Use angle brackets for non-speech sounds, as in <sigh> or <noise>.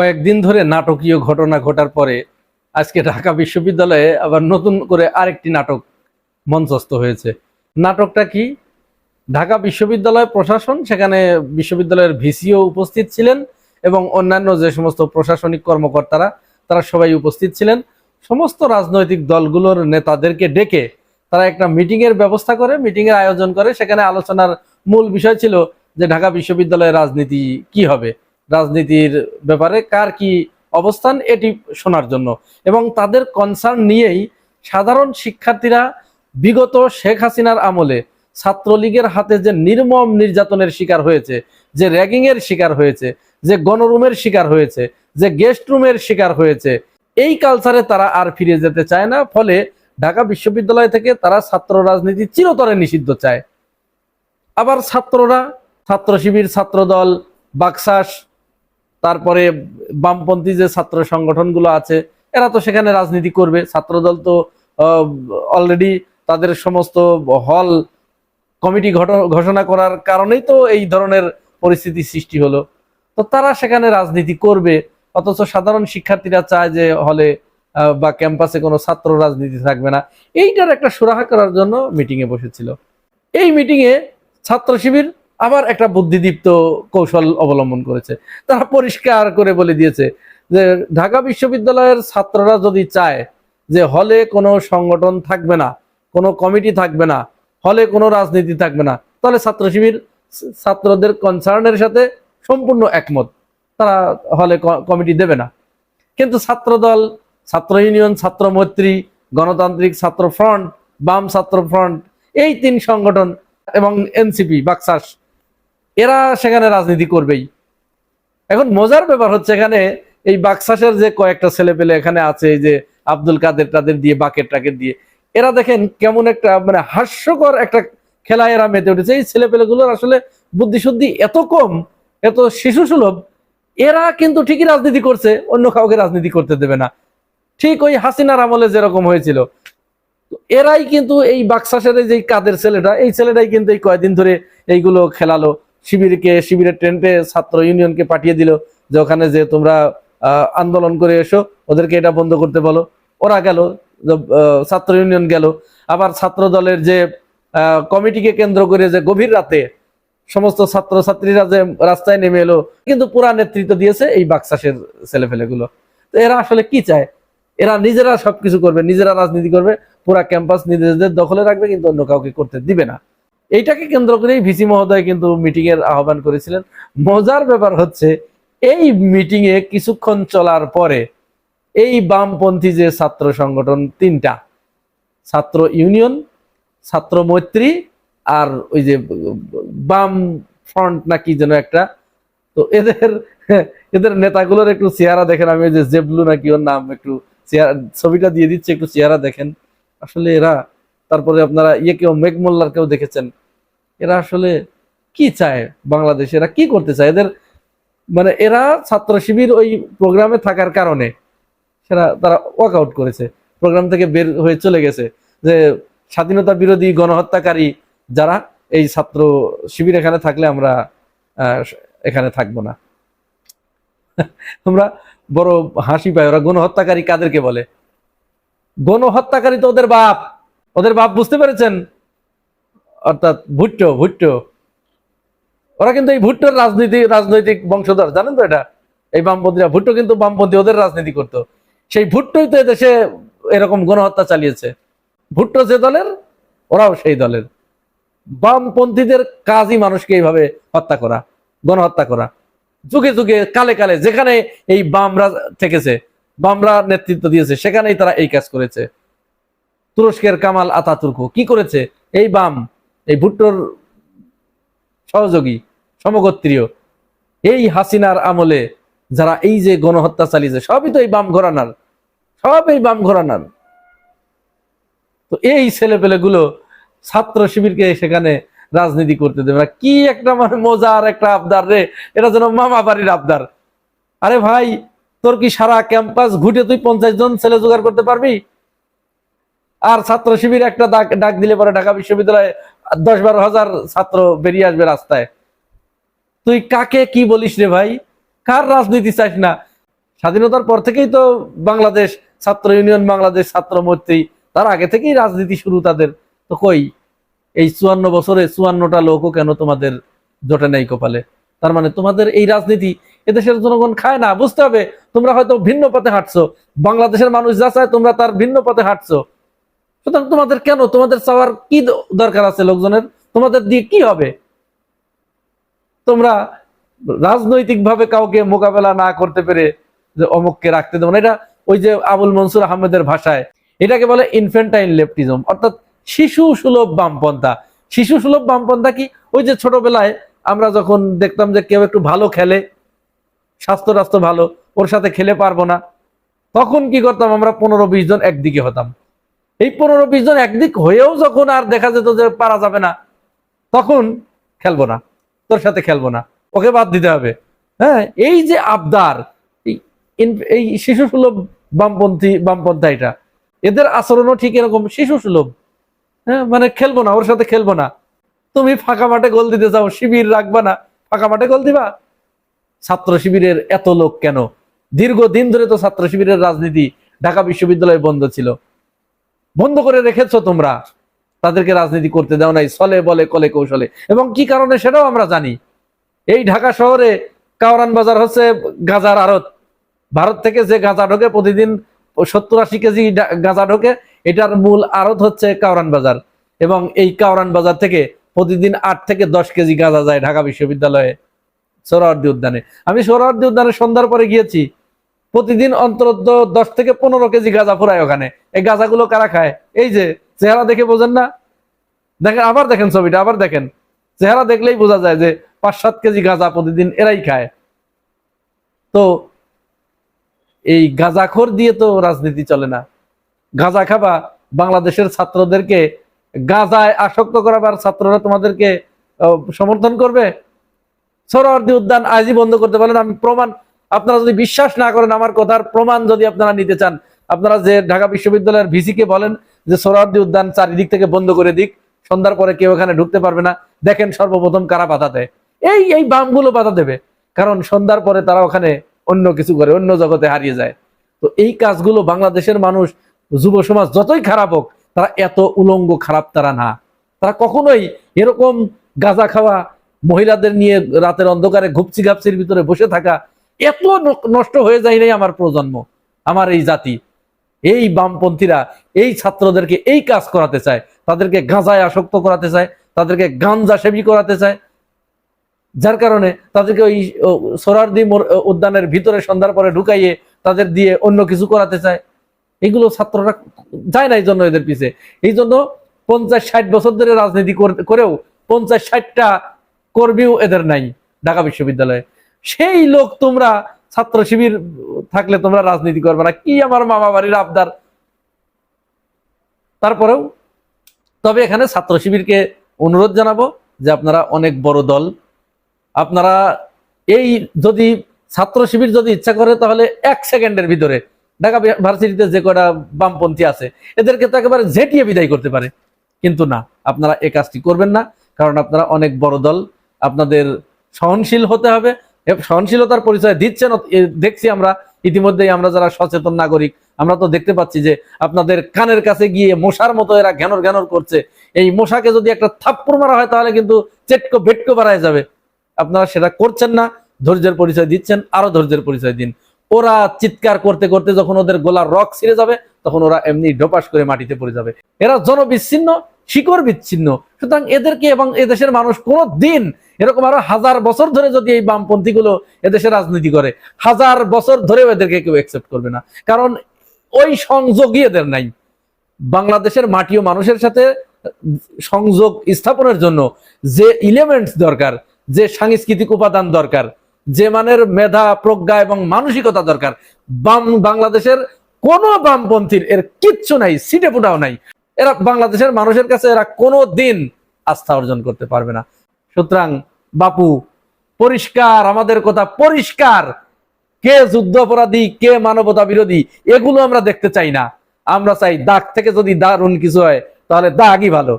কয়েকদিন ধরে নাটকীয় ঘটনা ঘটার পরে আজকে ঢাকা বিশ্ববিদ্যালয়ে আবার নতুন করে আরেকটি নাটক মঞ্চস্থ হয়েছে। নাটকটা কি? ঢাকা বিশ্ববিদ্যালয় প্রশাসন, সেখানে বিশ্ববিদ্যালয়ের ভিসিও উপস্থিত ছিলেন এবং অন্যান্য যে সমস্ত প্রশাসনিক কর্মকর্তারা, তারা সবাই উপস্থিত ছিলেন। সমস্ত রাজনৈতিক দলগুলোর নেতাদেরকে ডেকে তারা একটা মিটিং এর ব্যবস্থা করে মিটিং এর আয়োজন করে। সেখানে আলোচনার মূল বিষয় ছিল যে ঢাকা বিশ্ববিদ্যালয়ের রাজনীতি কি হবে। রাজনীতির ব্যাপারে কার কি অবস্থান এটি শোনার জন্য। এবং তাদের কনসার্ন নিয়েই সাধারণ শিক্ষার্থীরা বিগত শেখ হাসিনার আমলে ছাত্রলীগের হাতে যে নির্মম নির্যাতনের শিকার হয়েছে, যে র্যাগিং এর শিকার হয়েছে, যে গণরুমের শিকার হয়েছে, যে গেস্ট রুমের শিকার হয়েছে, এই কালচারে তারা আর ফিরে যেতে চায় না। ফলে ঢাকা বিশ্ববিদ্যালয় থেকে তারা ছাত্র রাজনীতি চিরতরে নিষিদ্ধ চায়। আবার ছাত্ররা ছাত্র শিবির ছাত্রদল, বাকসাস তারপরে বামপন্থী যে ছাত্র সংগঠনগুলো আছে, এরা তো সেখানে রাজনীতি করবে। ছাত্রদল তো অলরেডি তাদের সমস্ত হল কমিটি ঘোষণা করার কারণেই তো এই ধরনের পরিস্থিতি সৃষ্টি হলো। তো তারা সেখানে রাজনীতি করবে, অথচ সাধারণ শিক্ষার্থীরা চায় যে হলে বা ক্যাম্পাসে কোনো ছাত্র রাজনীতি থাকবে না। এইটার একটা সুরাহা করার জন্য মিটিং এ বসেছিল। এই মিটিং এ ছাত্র শিবির আবার একটা বুদ্ধিদীপ্ত কৌশল অবলম্বন করেছে। তারা পরিষ্কার করে বলে দিয়েছে যে, ঢাকা বিশ্ববিদ্যালয়ের ছাত্ররা যদি চায় যে, হলে কোনো সংগঠন থাকবে না, কোনো কমিটি থাকবে না, হলে কোনো রাজনীতি থাকবে না, তাহলে ছাত্র শিবির ছাত্রদের কনসার্নের সাথে সম্পূর্ণ একমত। তারা হলে কমিটি দেবে না। কিন্তু ছাত্রদল, ছাত্র ইউনিয়ন, ছাত্র মৈত্রী, গণতান্ত্রিক ছাত্র ফ্রন্ট, বাম ছাত্র ফ্রন্ট, এই তিন সংগঠন এবং এনসিপি, বাকসাস এরা সেখানে রাজনীতি করবেই। এখন মজার ব্যাপার হচ্ছে এখানে এই বাকসাসের যে কয়েকটা ছেলে পেলে এখানে আছে, এই যে আব্দুল কাদের টাদের দিয়ে বাকেট টাকেট দিয়ে, এরা দেখেন কেমন একটা মানে হাস্যকর একটা খেলায় এরা মেতে উঠেছে। এই ছেলে পেলেগুলোর আসলে বুদ্ধিশুদ্ধি এত কম, এত শিশু সুলভ এরা কিন্তু ঠিকই রাজনীতি করছে, অন্য কাউকে রাজনীতি করতে দেবে না। ঠিক ওই হাসিনার আমলে যেরকম হয়েছিল। এরাই কিন্তু এই বাক্সাসের যে কাদের ছেলেটা, এই ছেলেটাই কিন্তু এই কয়েকদিন ধরে এইগুলো খেলালো। শিবিরকে, শিবিরের টেন্টে ছাত্র ইউনিয়নকে পাঠিয়ে দিল যে ওখানে যে তোমরা আন্দোলন করে এসো, ওদেরকে এটা বন্ধ করতে বলো। ওরা গেল ছাত্র ইউনিয়ন গেল। আবার ছাত্র দলের যে কমিটিকে কেন্দ্র করে যে গভীর রাতে সমস্ত ছাত্র ছাত্রীরা যে রাস্তায় নেমে এলো, কিন্তু পুরা নেতৃত্ব দিয়েছে এই বাক্সাসের ছেলেফেলেগুলো তো এরা আসলে কি চায়? এরা নিজেরা সবকিছু করবে, নিজেরা রাজনীতি করবে, পুরা ক্যাম্পাস নিজেদের দখলে রাখবে, কিন্তু অন্য কাউকে করতে দিবে না। এইটাকে কেন্দ্র করেই ভিসি মহোদয় কিন্তু মিটিং এর আহ্বান করেছিলেন। মজার ব্যাপার হচ্ছে, এই মিটিং এ কিছুক্ষণ চলার পরে এই বামপন্থী যে ছাত্র সংগঠন তিনটা, ছাত্র ইউনিয়ন, ছাত্র মৈত্রী আর ওই যে বাম ফ্রন্ট নাকি যেন একটা, তো এদের এদের নেতাগুলোর একটু চেহারা দেখেন, আমি যে জেবলু নাকি ওর নাম একটু ছবিটা দিয়ে দিচ্ছে, একটু চেহারা দেখেন। আসলে এরা, তারপরে আপনারা ইয়ে কেউ মেঘ মোল্লার কেউ দেখেছেন আসলে কি চায় বাংলাদেশে? এরা কি করতে চায়? এদের মানে এরা ছাত্র শিবির ওই প্রোগ্রামে থাকার কারণে সেটা তারা ওয়াক আউট করেছে। প্রোগ্রাম থেকে বের হয়ে চলে গেছে যে স্বাধীনতা বিরোধী গণহত্যাকারী যারা এই ছাত্র শিবির এখানে থাকলে আমরা এখানে থাকব না। <laughs> আমরা বড় হাসি পাই, ওরা গণহত্যাকারী কাদেরকে বলে? গণহত্যাকারী তো ওদের বাপ। ওদের বাপ বুঝতে পেরেছেন? অর্থাৎ ভুট্টো ভুট্টো। ওরা কিন্তু এই ভুট্টোর রাজনীতি, রাজনৈতিক বংশধর, জানেন তো এটা? এই বামপন্থীরা, ভুট্টো কিন্তু বামপন্থী, ওদের রাজনীতি করতো। সেই ভুট্টোই তো দেশে এরকম গণহত্যা চালিয়েছে। ভুট্টো যে দলের, ওরাও সেই দলের। বামপন্থীদের কাজই মানুষকে এইভাবে হত্যা করা, গণহত্যা করা। যুগে যুগে, কালে কালে, যেখানে এই বামরা থেকেছে, বামরা নেতৃত্ব দিয়েছে, সেখানেই তারা এই কাজ করেছে। তুরস্কের কামাল আতাতুর্ক, কি করেছে? এই বাম এই ভুট্টোর সহযোগী, সমগোত্রীয়, এই হাসিনার আমলে যারা এই যে গণহত্যা চালিয়েছে, সবই তো এই বাম ঘরানার, সব এই বাম ঘরানার। তো এই ছেলে গুলো ছাত্র শিবিরকে সেখানে রাজনীতি করতে দেবে কি একটা মানে মজার একটা আবদার রে, এটা যেন মামা বাড়ির আবদার। আরে ভাই, তোর কি সারা ক্যাম্পাস ঘুটে তুই পঞ্চাশ জন ছেলে জোগাড় করতে পারবি? আর ছাত্র শিবির একটা ডাক ডাক দিলে পরে ঢাকা বিশ্ববিদ্যালয়ে দশ বারো হাজার ছাত্র বেরিয়ে আসবে রাস্তায়। তুই কাকে কি বলিস রে ভাই? কার রাজনীতি চাস না? স্বাধীনতার পর থেকেই তো বাংলাদেশ, ছাত্র ইউনিয়ন বাংলাদেশ, ছাত্র মৈত্রী, তার আগে থেকেই রাজনীতি শুরু তাদের। তো কই, এই চুয়ান্ন বছরে চুয়ান্নটা লোকও কেন তোমাদের জোটে নাই কপালে? তার মানে তোমাদের এই রাজনীতি এদেশের জনগণ খায় না, বুঝতে হবে। তোমরা হয়তো ভিন্ন পথে হাঁটছো। বাংলাদেশের মানুষ যা চায়, তোমরা তার ভিন্ন পথে হাঁটছো। সুতরাং তোমাদের কেন? তোমাদের চাওয়ার কি দরকার আছে লোকজনের? তোমাদের দিয়ে কি হবে? তোমরা রাজনৈতিকভাবে কাউকে মোকাবেলা না করতে পেরে যে অমুককে রাখতে দেবো এটা ওই যে আবুল মনসুর আহমেদের ভাষায়। এটাকে বলে ইনফেন্টাইন লেফটিজম অর্থাৎ শিশু সুলভ বামপন্থা। শিশু সুলভ বামপন্থা কি? ওই যে ছোটবেলায় আমরা যখন দেখতাম যে কেউ একটু ভালো খেলে স্বাস্থ্য রাস্ত্র ভালো, ওর সাথে খেলে পারব না, তখন কি করতাম আমরা? পনেরো বিশ জন একদিকে হতাম। এই পনেরো বিশ জন একদিক হয়েও যখন আর দেখা যেত যে পারা যাবে না, তখন খেলব না, তোর সাথে খেলব না, ওকে বাদ দিতে হবে। হ্যাঁ এই যে আবদার, এই- শিশু সুলভ বামপন্থী, বামপন্থা এটা, এদের আচরণও ঠিক এরকম শিশু সুলভ হ্যাঁ মানে খেলব না, ওর সাথে খেলব না। তুমি ফাঁকা মাঠে গোল দিতে যাও, শিবির রাখবা না, ফাঁকা মাঠে গোল দিবা? ছাত্র শিবিরের এত লোক কেন? দীর্ঘদিন ধরে তো ছাত্র শিবিরের রাজনীতি ঢাকা বিশ্ববিদ্যালয়ে বন্ধ ছিল। বন্ধ করে রেখেছো তোমরা। তাদেরকে রাজনীতি করতে দাও নাই, ছলে বলে, কলে কৌশলে। এবং কি কারণে সেটাও আমরা জানি। এই ঢাকা শহরে কাওরান বাজার হচ্ছে গাজার আড়ত। ভারত থেকে যে গাঁজা ঢোকে, প্রতিদিন সত্তর আশি কেজি গাঁজা ঢোকে, এটার মূল আড়ত হচ্ছে কাওরান বাজার। এবং এই কাওরান বাজার থেকে প্রতিদিন আট থেকে দশ কেজি গাঁজা যায় ঢাকা বিশ্ববিদ্যালয়ে সোহরাওয়ার্দী উদ্যানে। আমি সোহরাওয়ার্দী উদ্যানে সন্ধ্যার পরে গিয়েছি। প্রতিদিন অন্তত দশ থেকে পনেরো কেজি গাঁজা ফুরায় ওখানে। এই গাঁজাগুলো কারা খায়? এই যে, চেহারা দেখে বোঝেন না? দেখেন, আবার দেখেন ছবিটা, আবার দেখেন। চেহারা দেখলেই বোঝা যায় যে পাঁচ সাত কেজি গাঁজা প্রতিদিন এরাই খায়। তো এই গাঁজাখোর দিয়ে তো রাজনীতি চলে না। গাঁজা খাবা, বাংলাদেশের ছাত্রদেরকে গাঁজায় আসক্ত করাবার ছাত্ররা তোমাদেরকে সমর্থন করবে? সরোয়ার্দী উদ্যান আজই বন্ধ করতে পারেন আমি প্রমাণ, আপনারা যদি বিশ্বাস না করেন, আমার কথার প্রমাণ যদি আপনারা নিতে চান আপনারা যে ঢাকা বিশ্ববিদ্যালয়ের ভিসিকে বলেন যে সোহরাওয়ার্দী উদ্যান চারিদিক থেকে বন্ধ করে দিক, সন্ধ্যার পরে কেউ এখানে ঢুকতে পারবে না। দেখেন সর্বপ্রথম কারা বাধা দেয়? এই এই বামগুলো বাধা দেবে। কারণ সন্ধ্যার পরে তারা ওখানে অন্য কিছু করে, অন্য জগতে হারিয়ে যায়। তো এই কাজগুলো বাংলাদেশের মানুষ, যুব সমাজ যতই খারাপ হোক, তারা এত উলঙ্গ খারাপ তারা না। তারা কখনোই এরকম গাঁজা খাওয়া, মহিলাদের নিয়ে রাতের অন্ধকারে ঘুপচি ঘাপচির ভিতরে বসে থাকা, এত নষ্ট হয়ে যায় নাই আমার প্রজন্ম, আমার এই জাতি। এই বামপন্থীরা এই ছাত্রদেরকে এই কাজ করাতে চায়, তাদেরকে গাঁজায় আসক্ত করাতে চায়, তাদেরকে গাঞ্জা সেবী করাতে চায়। যার কারণে তাদেরকে ওই মোর- উদ্যানের ভিতরে সন্ধ্যার পরে ঢুকাইয়ে তাদের দিয়ে অন্য কিছু করাতে চায়। এগুলো ছাত্ররা যায় না এই জন্য এদের পিছে। এই জন্য পঞ্চাশ ষাট বছর ধরে রাজনীতি কর- করেও পঞ্চাশ ষাটটা কর্মীও এদের নাই ঢাকা বিশ্ববিদ্যালয়ে। সেই লোক তোমরা ছাত্র শিবির থাকলে তোমরা রাজনীতি করবে না। কি আমার মামা বাড়ির আবদার? তারপরেও, তবে এখানে ছাত্র শিবিরকে অনুরোধ জানাব যে আপনারা অনেক বড় দল। আপনারা এই যদি ছাত্র শিবির যদি ইচ্ছা করে, তাহলে এক সেকেন্ডের ভিতরে ঢাকা ভার্সিটিতে যে কটা বামপন্থী আছে, এদেরকে তো একেবারে ঝেটিয়ে বিদায় করতে পারে। কিন্তু না, আপনারা এই কাজটি করবেন না, কারণ আপনারা অনেক বড় দল। আপনাদের সহনশীল হতে হবে। এ সহনশীলতার পরিচয় দিচ্ছেন দেখছি আমরা ইতিমধ্যেই আমরা যারা সচেতন নাগরিক, আমরা তো দেখতে পাচ্ছি যে আপনাদের কানের কাছে গিয়ে মশার মতো এরা ঘ্যানর ঘ্যানর করছে। এই মশাকে যদি একটা থাপ্পড় মারা হয় তাহলে কিন্তু চেটকো বেটকো বাড়ায় যাবে। আপনারা সেটা করছেন না, ধৈর্যের পরিচয় দিচ্ছেন, আরও ধৈর্যের পরিচয় দিন। ওরা চিৎকার করতে করতে যখন ওদের গোলার রক ছিঁড়ে যাবে, তখন ওরা এমনি ডোপাস করে মাটিতে পড়ে যাবে। এরা জনবিচ্ছিন্ন শিকড় বিচ্ছিন্ন। সুতরাং এদেরকে এবং এদেশের মানুষ কোনো দিন এরকম আরও হাজার বছর ধরে যদি এই বামপন্থী গুলো এদেশে রাজনীতি করে, হাজার বছর ধরেও এদেরকে কেউ একসেপ্ট করবে না। কারণ ওই সংযোগই এদের নাই। বাংলাদেশের মাটি ও মানুষের সাথে সংযোগ স্থাপনের জন্য যে ইলিমেন্টস দরকার, যে সাংস্কৃতিক উপাদান দরকার, যে মানের মেধা, প্রজ্ঞা এবং মানসিকতা দরকার, বাম বাংলাদেশের কোন বামপন্থীর এর কিচ্ছু নাই, সিটে ফুটাও নাই। এরা বাংলাদেশের মানুষের কাছে এরা কোনো দিন আস্থা অর্জন করতে পারবে না। সুতরাং, বাপু, পরিষ্কার, আমাদের কথা পরিষ্কার। কে যুদ্ধ অপরাধী, কে মানবতা বিরোধী, এগুলো আমরা দেখতে চাই না। আমরা চাই দাগ থেকে যদি দারুণ কিছু হয়, তাহলে দাগই ভালো।